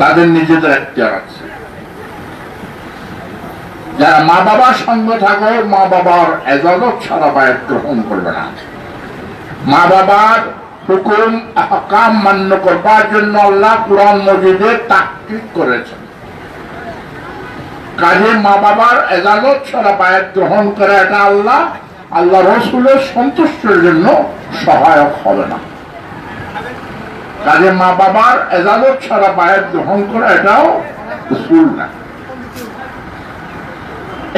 তাদের নিজেদের একটা আছে। যারা মা বাবার সঙ্গে থাকো, মা বাবার এজাজত ছাড়া বায়াত গ্রহণ করবে না। মা বাবার হুকুম হকাম মান্য করবার জন্য আল্লাহ কোরআন মজিদে তাকিদ করেছেন। কাজে মা বাবার এজাজত ছাড়া বায়াত গ্রহণ করে এটা আল্লাহ আল্লাহ রসুলের সন্তুষ্টের জন্য সহায়ক হবে না। কাজে মা বাবার এজাজত ছাড়া বায়াত গ্রহণ করা এটাও উসুল না।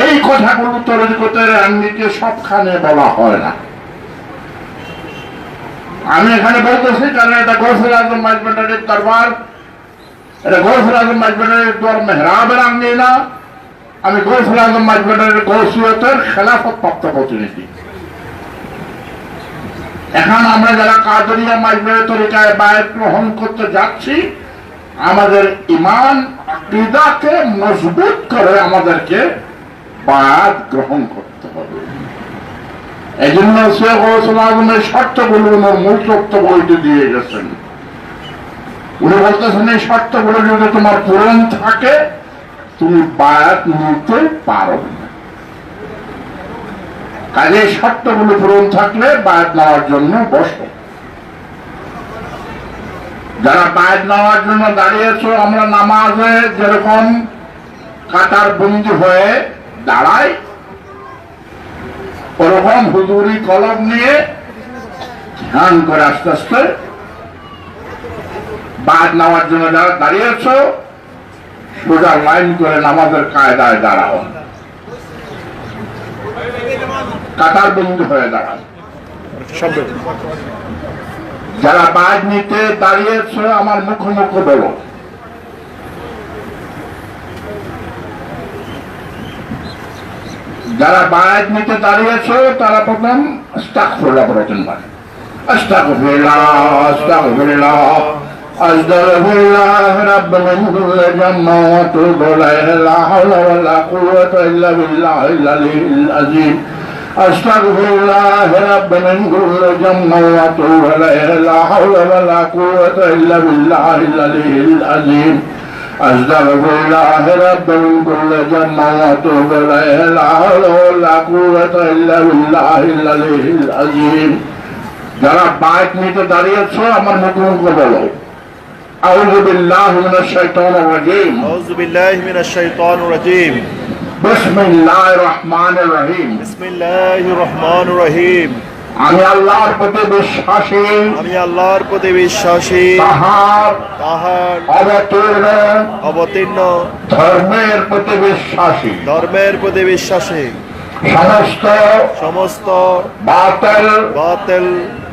এই কথাগুলো তরিকতের আঙ্গিকে সবখানে বলা হয় না। আমি এখানে বলতেছি, কারণ এটা গৌসুল আজম মাইজবেন্ডারের দরবার। এটা গৌসুল আজম মাইজবেন্ডারের দর মেহরাবের আঙ্গি না আমি গৌসুল আজম মাইজবেন্ডারের গৌসিয়তের খেলাফত প্রাপ্ত প্রতিনিধি। এখন আমরা যারা কাদরিয়া মাইজবের তরিকায় বায়াত গ্রহণ করতে যাচ্ছি, আমাদের ইমান আকিদাকে মজবুত করে আমাদেরকে বায়াত গ্রহণ করতে হবে। এই জন্য শেখ আজমের শর্তগুলো ওনার মূল তত্ত্ব বইতে দিয়ে গেছেন। উনি বলতেছেন, এই শর্তগুলো যদি তোমার পূরণ থাকে, তুমি বায়াত নিতে পারো কাজে শর্তগুলো পূরণ থাকলে বায়াত নেওয়ার জন্য বসো যারা বায়াত নেওয়ার জন্য দাঁড়িয়েছো, আমরা নামাজে যেরকম কাতার বন্দি হয়ে দাঁড়াই, ওরকম হুজুরি কলম নিয়ে ধ্যান করে আস্তে আস্তে বাদ নেওয়ার জন্য যারা দাঁড়িয়েছ, সোজা লাইন করে নামাজের কায়দায় দাঁড়াও। কাতার বন্ধু হয়ে দাঁড়াও যারা বাদ নিতে দাঁড়িয়েছ আমার মুখোমুখি বলো। যারা বায়াত নিতে দাঁড়িয়েছে তারা প্রথম আস্তাগফিরুল্লাহ পড়েছেন মানে আস্তাগফিরুল্লাহ আস্তাগফিরুল্লাহ আস্তাগফিরুল্লাহ রাব্বাল মুকুল জাম্মা ওয়া তুবু ইলাইহি লা হাওলা ওয়া লা কুওয়াতা ইল্লা বিল্লাহিল আলিয়্যিল আযীম أستغفر الله رب من كل جمع وطوه إليه. لا حول ولا قوة إلا بالله العلي العظيم. أستغفر الله رب من كل جمع وطوه إليه. لا حول ولا قوة إلا بالله العلي العظيم. যারা ميت নিতে দাঁড়িয়েছ أمر মুখমুখ قبله أعوذ بالله من الشيطان الرجيم أعوذ بالله من الشيطان الرجيم আমি আল্লাহর প্রতি বিশ্বাসী। আমি আল্লাহর প্রতি বিশ্বাসী। অবতীর্ণ। ধর্মের প্রতি বিশ্বাসী। ধর্মের প্রতি বিশ্বাসী। সমস্ত সমস্ত বাতেল বাতেল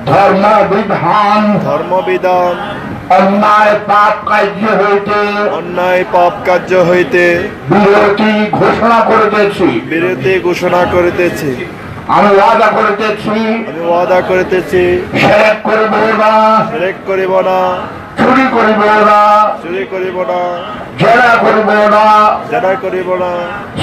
ধর্ম বিধান ধর্মবিধান। অন্যায় পাপ কার্য হইতে অন্যায় পাপ কার্য হইতে বিরতি ঘোষণা করিতেছি। বিরতি ঘোষণা করিতেছি। আমি ওয়াদা করিতেছি। আমি ওয়াদা করিতেছি। শেখ করিব না। শেরেক করিব না। চুরি করিব না। চুরি করিব না। জেরা করিব না। জেনা করিব না।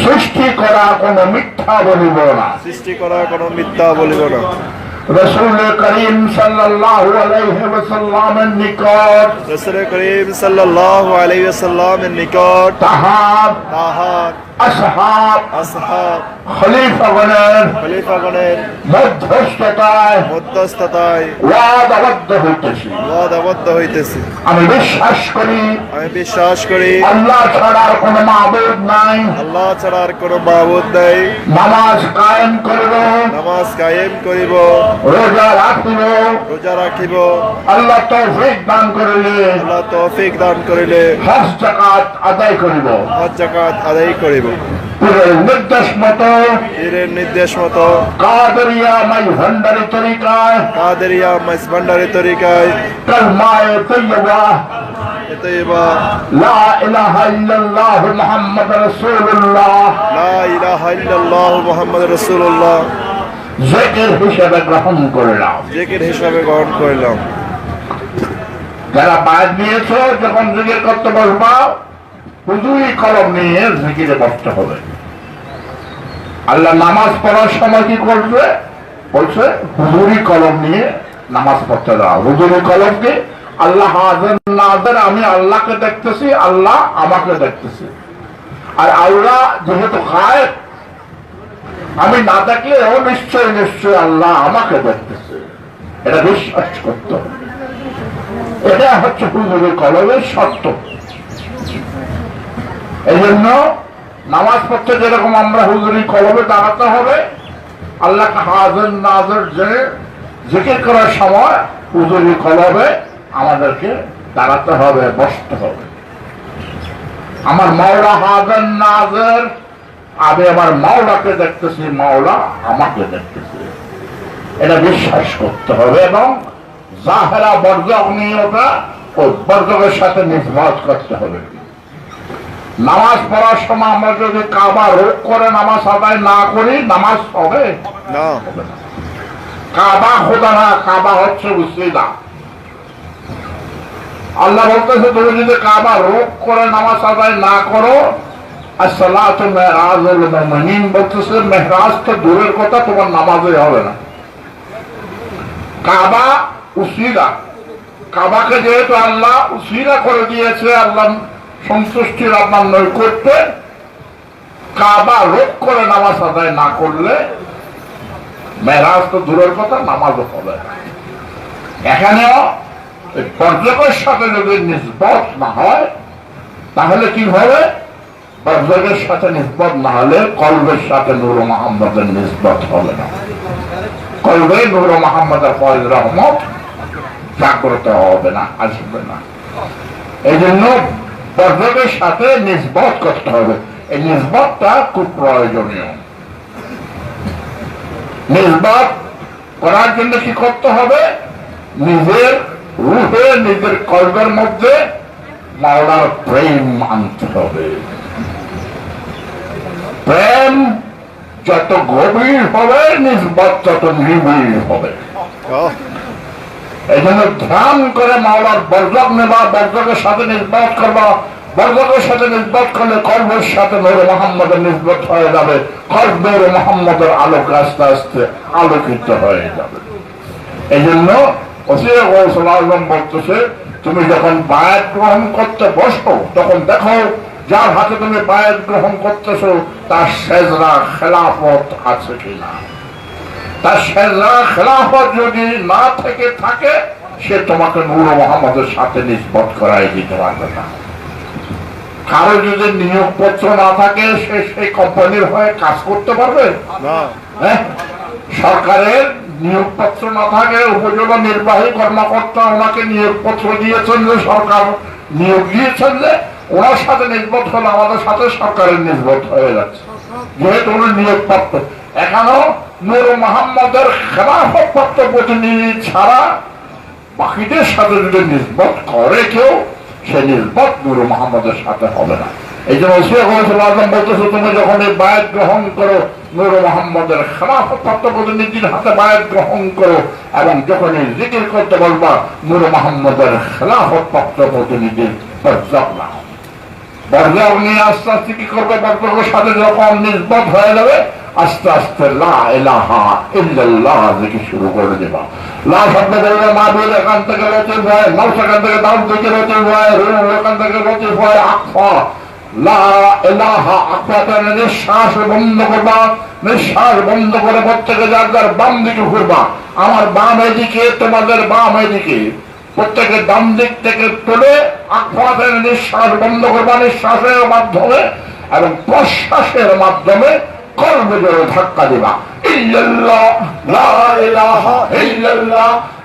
সৃষ্টি করা কোনো মিথ্যা বলিব না। সৃষ্টি করা কোনো মিথ্যা বলিব না। রসুল করিম সাল্লাল্লাহু আলাইহি ওয়াসাল্লামের নিকট রসুল করিম সাল্লাল্লাহু আলাইহি ওয়াসাল্লামের নিকট তাহার তাহার আসহাব আসহাব। খলিফাগণের খলিফাগণের মধ্যস্থতায় মধ্যস্থতায়। ওয়াদ হইতেছি। ওয়াদ হইতেছি। আমি বিশ্বাস করি আমি বিশ্বাস করি। আল্লাহ ছাড়ার কোনো মাবুদ নাই। আল্লাহ ছাড়া আর কোনো মাবুদ নাই। নামাজ কায়েম করিব। নামাজ কায়েম করিব। রোজা রাখিব। রোজা রাখিব। আল্লাহ তৌফিক দান করিলে। আল্লাহ তৌফিক দান করিলে। হজ জাকাত আদায় করিব। হজ জাকাত আদায় করিব। নির্দেশ মতো পীরের নির্দেশ মতো কাদরিয়া মাই ভান্ডারি তরিকায় কাদেরিয়া মাইস ভান্ডারি তরিকায় কলমায়ে তৈয়বা এতইবা লা ইলাহা ইল্লাল্লাহ মুহাম্মদ রাসূলুল্লাহ লা ইলাহা ইল্লাল্লাহ মুহাম্মাদুর রাসূলুল্লাহ জিকির হিসেবে গ্রহণ করলাম। জিকির হিসাবে গ্রহণ করলাম। যারা বাদ নিয়েছো যখন জিকির করতে বসবা হুজুরি কলম নিয়ে জিকিরে বসতে হবে। আল্লাহ নামাজ পড়ার সময় কি করবে বলছে, হুজুরি কলম নিয়ে নামাজ পড়তে দাও। হুজুরি কলমকে আল্লাহ হাজার নাজের, আমি আল্লাহকে দেখতেছি, আল্লাহ আমাকে দেখতেছি। আর আল্লাহ যেহেতু গায়েব, আমি না দেখলেও নিশ্চয় নিশ্চয় আল্লাহ আমাকে দেখতেছে। এটা বিশ্বাস করতে এটা হচ্ছে হুজুরের কলমের শর্ত। এই জন্য নামাজ পড়তে যেরকম আমরা হুজুরি কলমে দাঁড়াতে হবে, আল্লাহকে হাজার নাজর জেনে জিকির করার সময় হুজুরি কলমে আমাদেরকে দাঁড়াতে হবে, বসতে হবে। আমার মাওলা হাজার নাজর, আমি আমার মাওলাকে দেখতেছি, মাওলা আমাকে দেখতেছি। এটা বিশ্বাস করতে হবে এবং জাহেরা বর্জক নিয়তা ওই বর্জকের সাথে নির্ভর করতে হবে। নামাজ পড়ার সময় আমরা যদি কাবা রোগ করে নামাজ আদায় না করি নামাজ হবে। কাবা খোদা না কাবা হচ্ছে উসিলা আল্লাহ বলতেছে তুমি যদি কাবা রোগ করে নামাজ আদায় না করো বলতেছে মেহরাজ তো দূরের কথা তোমার নামাজে হবে না। কাবা উসিলা কাবাকে যেহেতু আল্লাহ উসিলা করে দিয়েছে আল্লাহ সন্তুষ্টির আপনার করতে, কাবা রোগ করে নামাজ আদায় না করলে, মেরাজ তো দূরের কথা, নামাজও হবে। এখানেও পর্যটকের সাথে যদি নিষ্পত না হয়, তাহলে কি হবে? পর্যটকের সাথে নিষ্পত না হলে কলবের সাথে নুর মোহাম্মদের নিষ্পত হবে না। কলবে নুর মোহাম্মদের ফয়েজ রহমত জাগ্রত হবে না, আসবে না। এই জন্য পর্যটকের সাথে নিষ্পত করতে হবে। এই নিষ্পতটা খুব প্রয়োজনীয়। নির্বাক করার জন্য কি করতে হবে? নিজের রূপে, নিজের কর্মের মধ্যে মাওলার প্রেম আনতে হবে। প্রেম যত গভীর হবে নির্বাক তত নিবিড় হবে। এই জন্য ধ্যান করে মাওলার বর্জক নেবা বর্জকের সাথে নির্বাচ করবা। বর্জকের সাথে নির্বাচ করলে কর্মের সাথে নূর মোহাম্মদের নির্বাচ হয়ে যাবে। কর্ম নূর মোহাম্মদের আলোক আস্তে আস্তে আলোকিত হয়ে যাবে। এই জন্য আজম বলতেছে, তুমি যখন বায়াত গ্রহণ করতে বসো, তখন দেখো, যার হাতে তুমি বায়াত গ্রহণ করতেছো, তার সেজরা, খেলাফত আছে কিনা। তার সেজরা খেলাফত যদি না থেকে থাকে সে তোমাকে নূর মোহাম্মদের সাথে নিষ্পত করাই দিতে পারবে না। কারও যদি নিয়োগপত্র না থাকে সে সেই কোম্পানির হয়ে কাজ করতে পারবে? না। হ্যাঁ? সরকারের নিয়োগপত্র না থাকে উপজেলা নির্বাহী কর্মকর্তা ওনাকে নিয়োগপত্র দিয়েছেন যে সরকার নিয়োগ দিয়েছেন যে ওনার সাথে নির্ভর হলে আমাদের সাথে সরকারের নির্ভর হয়ে যাচ্ছে। খেলাফতপ্রাপ্ত বাকিদের সাথে যদি করে কেউ, সে মোহাম্মদের সাথে হবে না। এই জন্য তুমি যখন এই গ্রহণ করো, নূর মোহাম্মদের খেলাফত প্রাপ্ত প্রতিনিধির হাতে বায়াত গ্রহণ করো এবং যখন জিকির করতে বলবা, নূর মোহাম্মদের খেলাফত প্রাপ্ত প্রতিনিধির বর্জক না নিয়ে আস্তে আস্তে কি করবে? বর্জকের সাথে যখন নিষ্পত হয়ে যাবে। আস্তে আস্তে লা ইলাহা ইল্লাল্লাহ শুরু করে দেবা। মা এখান থেকে থেকে এখান থেকে নিঃশ্বাস বন্ধ করবা। নিঃশ্বাস বন্ধ করে প্রত্যেকে যার যার বাম দিকে ঘুরবা। আমার বাম এদিকে, তোমাদের বাম এদিকে। প্রত্যেকের দাম দিক থেকে তুলে আকফাতের নিঃশ্বাস বন্ধ করবা, নিঃশ্বাসের মাধ্যমে এবং প্রশ্বাসের মাধ্যমে কর্মজোরে ধাক্কা দিবা। ইল্লাল্লাহ, লা ইলাহা ইল্লাল্লাহ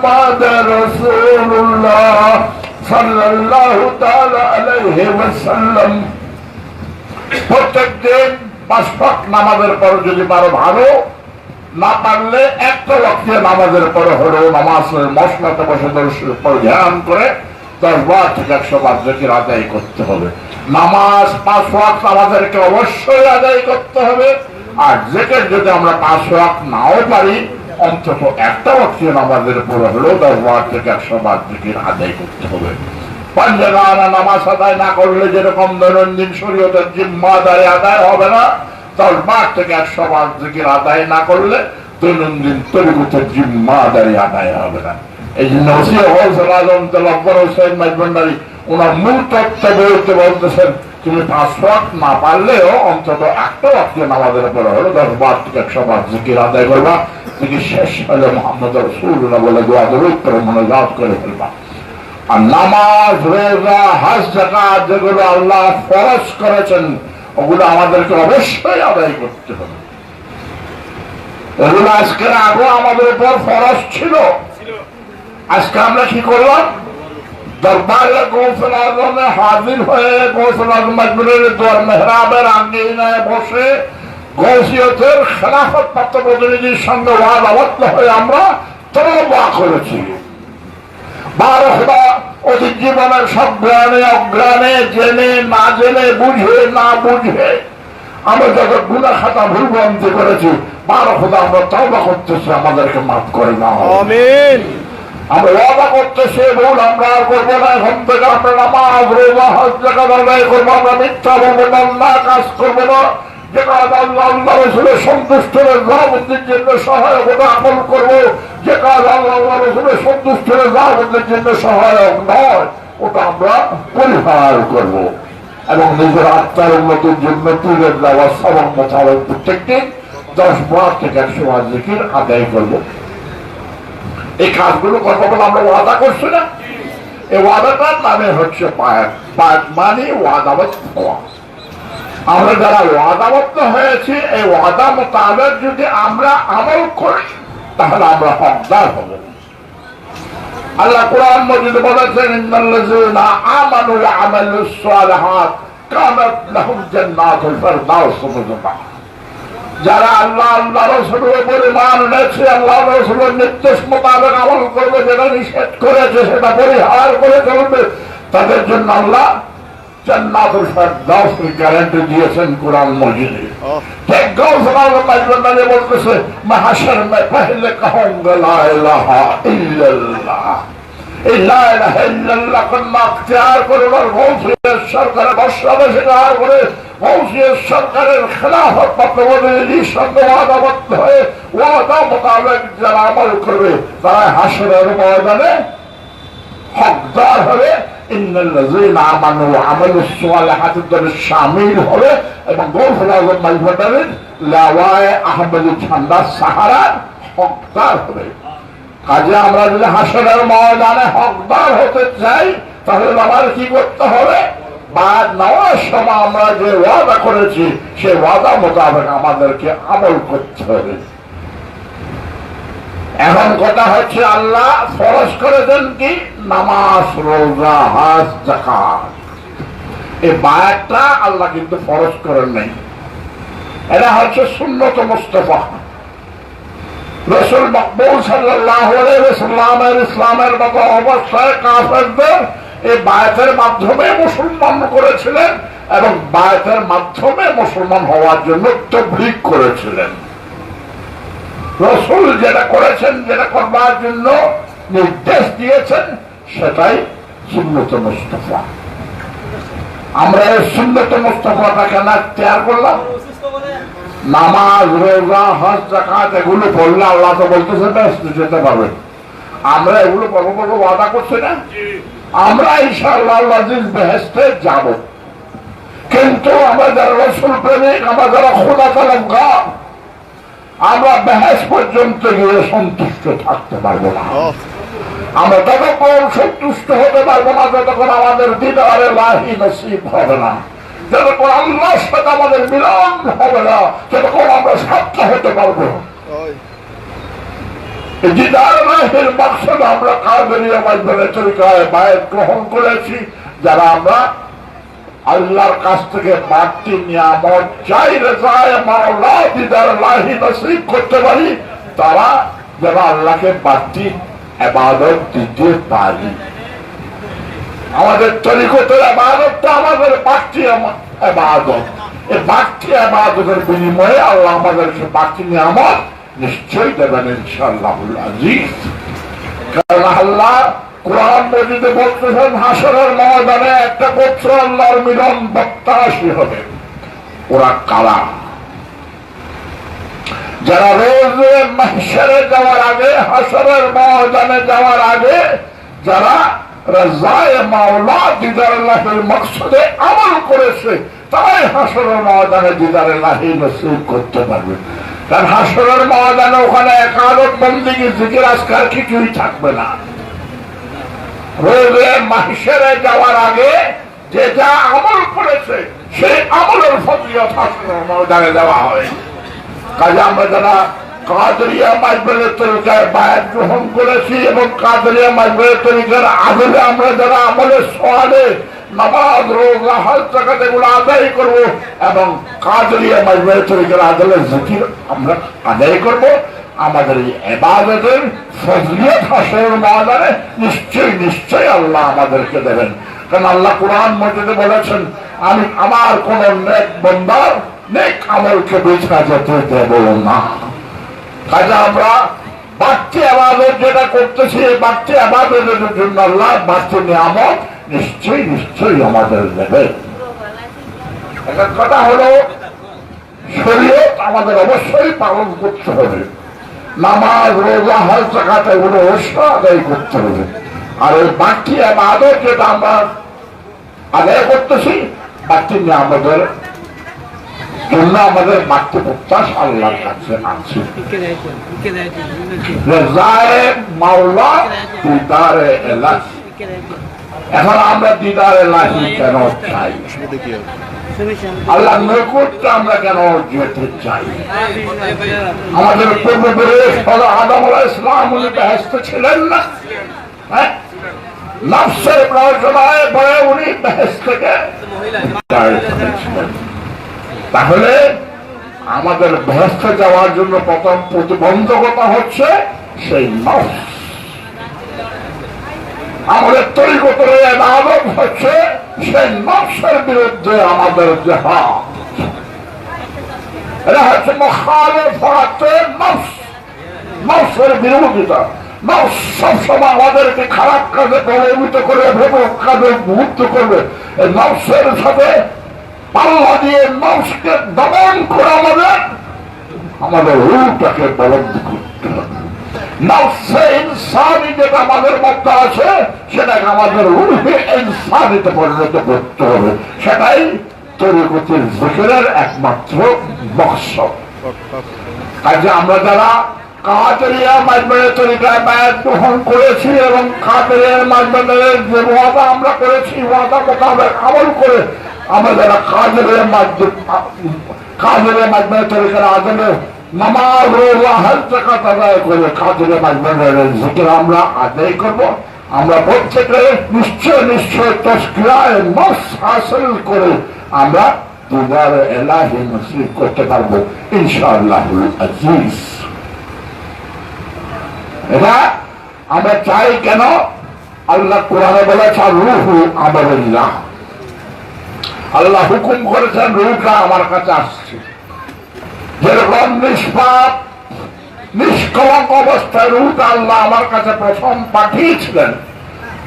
محمد رسول الله صلى الله تعالى عليه وسلم প্রত্যেক দিন পাঁচ পাক নামাজের পর যদি পারো ভালো না পারলে একটা লক্ষ্যে নামাজের পরে হলেও নামাজের মশলাতে বসে দর্শের পর ধ্যান করে দশ বার থেকে একশো বার জিকির আদায় করতে হবে নামাজ পাঁচ ওয়াক্ত আমাদেরকে অবশ্যই আদায় করতে হবে আর জেকের যদি আমরা পাঁচ ওয়াক্ত নাও পারি অন্তত একটা ওয়াক্তে নামাজের পরে হলেও দশ বার থেকে একশো বার জিকির আদায় করতে হবে। নামাজ আদায় না করলে যেরকম দৈনন্দিন শরীয়তের জিম্মাদারি আদায় হবে না থেকে একশো বার জিকির আদায় না করলে দৈনন্দিন আদায় হবে না। এই জন্য হোসেন তেলব্বর হোসেন ওনার মূল তত্ত্ব বলতে বলতেছেন তুমি পাঁচ ওয়াক্ত না পারলেও অন্তত একটা ওয়াক্তে নামাজের পরে হলো দশ বার থেকে একশো বার জিকির আদায় করবা। জিকির শেষ হলে মোহাম্মদ রসুল্লাহ বলে দোয়া দেবে করে মনে জাত করে ফেলবা। আর নামাজ, রোজা, হাজ যেগুলো আল্লাহ ফরজ করেছেন, ওগুলো আমাদেরকে অবশ্যই আদায় করতে হবে। এগুলো আজকের আগেও আমাদের উপর ফরজ ছিল। আজকে আমরা কি করলাম? দরবারে গৌসল হাজির হয়ে গৌসল আজম মজবুরের দোয়ার মেহরাবের আঙ্গিনায় বসে গৌসিয়তের খেলাফত প্রাপ্ত সঙ্গে ওয়াদ আবদ্ধ হয়ে আমরা তরবা করেছি। বারো খোদা, অধিক জীবনের সব জ্ঞানে অজ্ঞানে জেনে, না জেনে, বুঝে, না বুঝে আমরা যত গুণা খাতা ভুলভ্রান্তি করেছি, বারো খোদা, আমরা তবা করতেছি, আমাদেরকে মাফ করে না আমরা ওয়াদা করতেছি ভুল, আমরা আর না। এখন থেকে আমরা নামাজ, রোজা করব, আমরা মিথ্যা বলব না কাজ করব না। যে কাজ আল্লাহ আল্লাহ রসুলের সন্তুষ্ট জাহাবুদ্দির জন্য সহায়কতা আমল করব। যে কাজ আল্লাহ আল্লাহ রসুলের সন্তুষ্ট জাহাবুদ্দির জন্য সহায়ক নয়, ওটা আমরা পরিহার করব। এবং নিজের আত্মার উন্নতির জন্য তুলের দেওয়া সবক মোতাবেক প্রত্যেকটি দশ বার থেকে একশো বার জিকির আদায় করব। এই কাজগুলো করব বলে আমরা ওয়াদা করছি না। এই ওয়াদাটার নামে হচ্ছে মানে ওয়াদাবত হওয়া আমরা যারা ওয়াদাবদ্ধ হয়েছি, এই ওয়াদা মোতাবেক যদি আমরা আমল করি, তাহলে আমরা হকদার হব। আল্লাহ কোরআন মজিদ বলেছেন, ইন্নাল্লাযীনা আমানু ওয়া আমালুস লাহুম জান্নাতুল ফিরদাউস যারা আল্লাহ আল্লাহ রসুলের বলে মানছে আল্লাহ রসুলের নির্দেশ মোতাবেক আমল করবে, যেটা নিষেধ করেছে, সেটা পরিহার করে চলবে। তাদের জন্য আল্লাহ জান্নাতুল ফেরদাউস গ্যারান্টি দিয়েছেন কোরআন মসজিদে ঠিক গাউস বলতেছে মাহাশার মে পহলে কহঙ্গা লা ইলাহা لا ইলাহা ইল্লাল্লাহ কল্লা اختیار করবার মৌসুমের সরকারে বর্ষাবেশ ইজাহার করে মৌসুমের সরকারের খেলাফত তত্ত্বাবধানের সঙ্গে ওয়াদাবদ্ধ হয়ে ওয়াদা মোতাবেক যারা আমল করবে তারা হাসরের ময়দানে হকদার হবে সামিল হবে এবং গৌফুল আহমদ সাহারার হকদার হবে কাজে আমরা যদি হাসনের ময়দানে হকদার হতে চাই, তাহলে আমার কি করতে হবে? বা নেওয়ার সময় আমরা যে ওয়াদা করেছি, সে ওয়াদা মোতাবেক আমাদেরকে আমল করতে হবে। এখন কথা হচ্ছে আল্লাহ ফরজ করেছেন কি? নামাজ, রোজা, হাজ জাকাত এই বায়াতটা আল্লাহ কিন্তু ফরজ করেন নাই। এটা হচ্ছে শূন্যত মোস্তফা। রসুল মকবুল সাল্লাহ ইসলামের মতো অবস্থায় কাফেরদের এই বায়তের মাধ্যমে মুসলমান করেছিলেন এবং বায়তের মাধ্যমে মুসলমান হওয়ার জন্য তবলিক করেছিলেন। রসুল যেটা করেছেন, যেটা করবার জন্য নির্দেশ দিয়েছেন, সেটাই সুন্নত মুস্তফা। আমরা এই সুন্নত মুস্তফাটাকে না তৈরি করলাম। নামাজ রোজা হজ জাকাত এগুলো পড়লে আল্লাহ তো বলতেছে বেশ যেতে পারবে। আমরা এগুলো বড় বড় ওয়াদা করছি না? আমরা ইনশাআল্লাহ আজিজ বেহেস্তে যাব। কিন্তু আমরা যারা রসুল প্রেমিক আমরা যারা খোদা তালাম আমরা বেহেস পর্যন্ত গিয়ে সন্তুষ্ট থাকতে পারব না। আমরা ততক্ষণ সন্তুষ্ট হতে পারব না যতক্ষণ আমাদের দিদারে লাহি নসিব হবে না। যতক্ষণ আল্লাহর সাথে আমাদের মিলন হবে না ততক্ষণ আমরা সাক্ষা হতে পারব। আমরা মাধ্যমে তরিকায় বায়ের গ্রহণ করেছি যারা আমরা আল্লাহর কাছ থেকে বাড়তি নিয়ামত চাই রেজায় মাওলা দিদার লাহি নসিব করতে পারি তারা যেন আল্লাহকে বাড়তি এবাদত দিতে পারি। আমাদের তরিকতের আমাদের বাড়তি আবাদত। এই বাড়তি আবাদতের বিনিময়ে আল্লাহ বাড়তি নিয়ামত নিশ্চয়ই দেবেন একটা হবে। ওরা যারা রোজ যাওয়ার আগে, হাসরের যাওয়ার আগে, যারা রাজায় মাওলা দিদার লাহের মকসদে আমল করেছে, তাই হাসরের ময়দানে দিদার লাহি নসিব করতে পারবে। কারণ হাসরের ময়দানে ওখানে একাদত বন্দিকে জিকির আজকাল কিছুই থাকবে না। রোজে মাহিসেরে যাওয়ার আগে যে যা আমল করেছে, সেই আমলের ফজিলত হাসরের ময়দানে দেওয়া হয়। কাজে আমরা যারা কাদরিয়া মাইবেলের তরিকায় বায়াত গ্রহণ করেছি এবং কাদরিয়া মাইবেলের তরিকার আদলে আমরা যারা আমলের সোয়ালে, নামাজ, রোজা, হজ টাকা এগুলো আদায় করব এবং কাদরিয়া মাইবেলের তরিকার আদলে জিকির আমরা আদায় করব। আমাদের এই এবাদতের ফজলিয়ত হাসরের ময়দানে নিশ্চয়ই নিশ্চয়ই আল্লাহ আমাদেরকে দেবেন। কারণ আল্লাহ কোরআন মসজিদে বলেছেন, আমি আমার কোন নেক বন্দার নেক আমলকে বেছা যেতে দেব না। কাজে আমরা বাড়তি আবাদত যেটা করতেছি বাড়তি আবাদতের জন্য আল্লাহ বাড়তি নিয়ামত নিশ্চয়ই নিশ্চয়ই আমাদের দেবে কথা হলো, শরীয়ত আমাদের অবশ্যই পালন করতে হবে। নামাজ, রোজা, হজ জাকাত এগুলো অবশ্যই আদায় করতে হবে। আর ওই বাড়তি আবাদত যেটা আমরা আদায় করতেছি, বাড়তি আমাদের আমাদের এখন আমরা কেন যেতে চাই? আমাদের ইসলাম উনি ব্যস্ত ছিলেন না। হ্যাঁ? নফসের উনি বেহেস থেকে। তাহলে আমাদের ভ্রষ্ট যাওয়ার জন্য প্রথম প্রতিবন্ধকতা হচ্ছে সেই নফস। আমাদের তরিকতরে আদব হচ্ছে সেই নফসের বিরুদ্ধে আমাদের আমাদেরকে খারাপ কাজে প্রভাবিত করে ভেবক কাজে মুহূর্ত করবে। নফসের সাথে পাল্লা দিয়ে নফসকে দমন করে আমাদের আমাদের রূপটাকে বলন্দ করতে হবে। যেটা আমাদের মধ্যে আছে, সেটাকে আমাদের ইনসানিতে পরিণত করতে হবে। সেটাই একমাত্র মকসদ। কাজে আমরা যারা কাতেরিয়া মাইজমের তরিকায় গ্রহণ করেছি এবং কাতেরিয়ার মাইজমের যে ওয়াদা আমরা করেছি, ওয়াদা মোতাবেক আমল করে মাধ্যমে জিকির আমরা নিশ্চয় নিশ্চয় করে আমরা দিদার এলাহি নসিব করতে পারব, ইনশাআল্লাহুল আজিজ। এটা আমরা চাই কেন? আল্লাহ কোরআনে বলেছে, রুহু আমারিল্লাহ আল্লাহ হুকুম করেছেন রুহটা আমার কাছে আসছে। যেরকম নিষ্পাপ, নিষ্কলঙ্ক অবস্থায় রুহটা আল্লাহ আমার কাছে প্রথম পাঠিয়েছিলেন,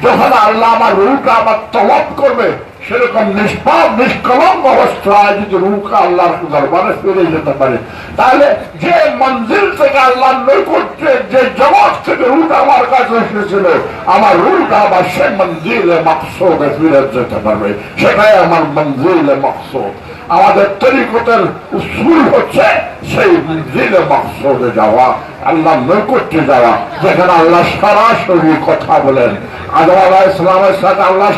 যখন আল্লাহ আমার রুহটা আমার তলব করবে সেরকম নিষ্পাপ, নিষ্কলঙ্ক অবস্থায় যদি রুহটা আল্লাহর দরবারে ফিরে যেতে পারে, তাহলে যে মঞ্জিল থেকে আল্লাহর নৈকট্যে যে জগৎ থেকে রুহটা আমার কাছে এসেছিল, আমার রুহটা আবার সে মঞ্জিলে মাকসুদে ফিরে যেতে পারবে। সেটাই আমার মঞ্জিলে মাকসুদ। আমাদের তরিকতের উসুল হচ্ছে সেই মঞ্জিলে মাকসুদে যাওয়া, আল্লাহ নৈকট্যে যাওয়া, যেখানে আল্লাহ সরাসরি কথা বলেন।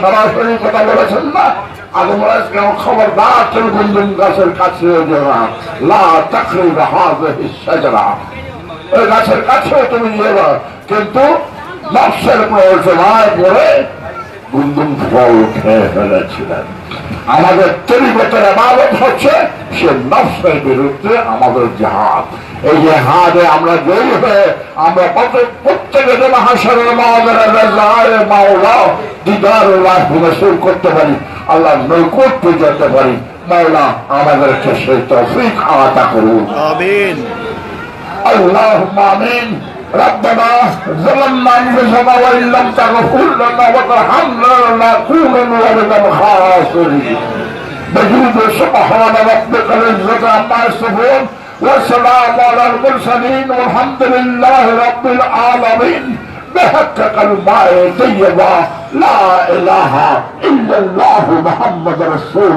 সরাসরি কথা বলেছেন না। তুমি গাছের কাছে গাছের কাছেও তুমি যেবা কিন্তু নকশের প্রয়োজনায় পড়ে গুন্দুম ফল খেয়ে ফেলেছিলেন। আমাদের তরিকতের আমাদের হচ্ছে সে নফসের বিরুদ্ধে আমাদের জাহাজ এই যে হাতে আমরা জয়ী হয়ে আমরা প্রত্যেকের মহাসরের মাওলার মাওলা দিদার করতে পারি আল্লাহ নৈকট পুজাতে পারি। মাওলা আমাদেরকে সেই তফিক আওয়াতা করুন। আল্লাহ মামিন ربنا ظلمنا أنفسنا وإن لم تغفر لنا وترحمنا لنكونن من الخاسرين. بجود سبحان ربك العزة عما يصفون والسلام على المرسلين والحمد لله رب العالمين. بحق كلمة طيبة لا إله إلا الله محمد رسول